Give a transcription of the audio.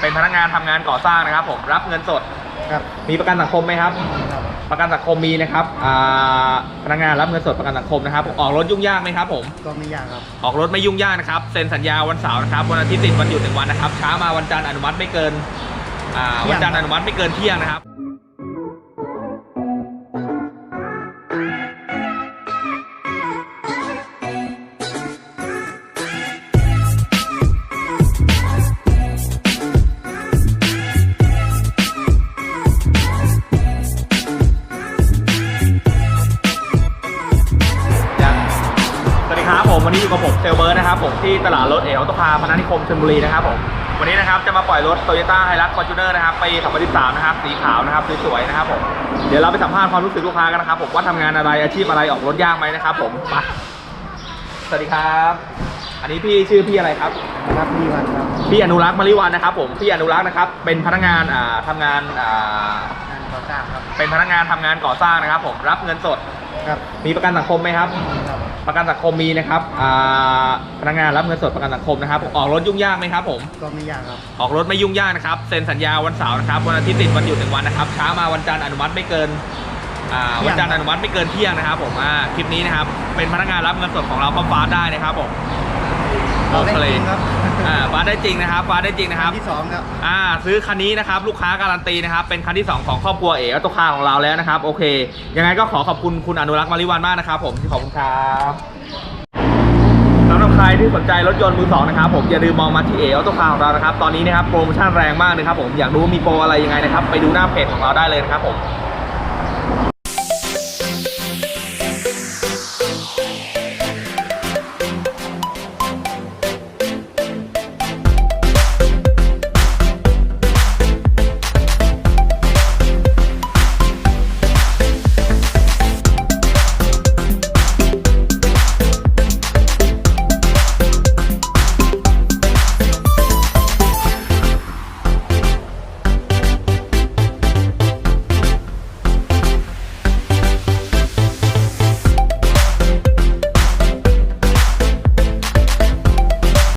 เป็นพนักงานทำงานก่อสร้างนะครับ ผมรับเงินสด ครับ มีประกันสังคมไหมครับครับ ประกันสังคมมีนะครับอ่าพนักงานรับเงินสดประกันสังคมนะครับ ออกรถยุ่งยากไหมครับผม ก็ไม่ยากครับ ออกรถไม่ยุ่งยากนะครับ เซ็นสัญญาวันเสาร์นะครับ วันอาทิตย์ติดวันหยุดหนึ่งวันนะครับ ช้ามาวันจันทร์อนุมัติไม่เกินอ่าเที่วัยนงจันทร์อนุมัติไม่เกินเที่ยงนะครับ ลเบิร์ดนะครับผมที่ตลาดรถเอลตพาพนัสนิคมชลบุรีนะครับผมวันนี้นะครับจะมาปล่อยรถ t o y ยต้าไฮรักฟอร์จูเนอร์นะครับปี2013นะครับสีขาวนะครับสวยๆนะครับผมเดี๋ยวเราไปสัมภาษณ์ความรู้สึกลูกค้ากันนะครับผมว่าทำงานอะไรอาชีพอะไรออกรถยากไหมนะครับผมไปสวัสดีครับ อันนี้พี่ชื่อพี่อะไรครับครับมีวันครับพี่อนุรักษ์มาริวันนะครับ ผมพี่อนุรักษ์นะครับ เป็นพนักงานอ่าทำงานอ่างานก่อสร้างครับเป็นพนักงานทำงานก่อสร้างนะครับ ผมรับเงินสดครับมีประกันสังคมไหมครับครับ ประกันสังคมมีนะครับอ่าพนักงานรับเงินสดประกันสังคมนะครับ ออกรถยุ่งยากไหมครับผม ก็ไม่ยากครับ ออกรถไม่ยุ่งยากนะครับ เซ็นสัญญาวันเสาร์นะครับ วันอาทิตย์ติดวันหยุดหนึ่งวันนะครับ ช้ามาวันจันทร์อนุมัติไม่เกินอ่าเที่ยงวันจันทร์อนุมัติไม่เกินเที่ยงนะครับผมอ่าคลิปนี้นะครับ เป็นพนักงานรับเงินสดของเราก็ฟ้าได้นะครับผม เราได้โอเคจริงครับอ่าฟ้าได้จริงนะครับฟ้าได้จริงนะครับที่สองครับอ่าซื้อคันนี้นะครับลูกค้าการันตีนะครับเป็นคันที่ 2 ของครอบครัวเอ๋อัตโตคาของเราแล้วนะครับโอเค ยังไงก็ขอขอบคุณคุณอนุรักษ์มาริวันมากนะครับผมขอบคุณครับสำหรับใครที่สนใจรถยนต์มือสองนะครับผมอย่าลืมมองมาที่เอ๋อัตโตคาของเรานะครับตอนนี้นะครับโปรโมชั่นแรงมากเลยครับผมอยากรู้ว่ามีโปรอะไรยังไงนะครับไปดูหน้าเพจของเราได้เลยนะครับผม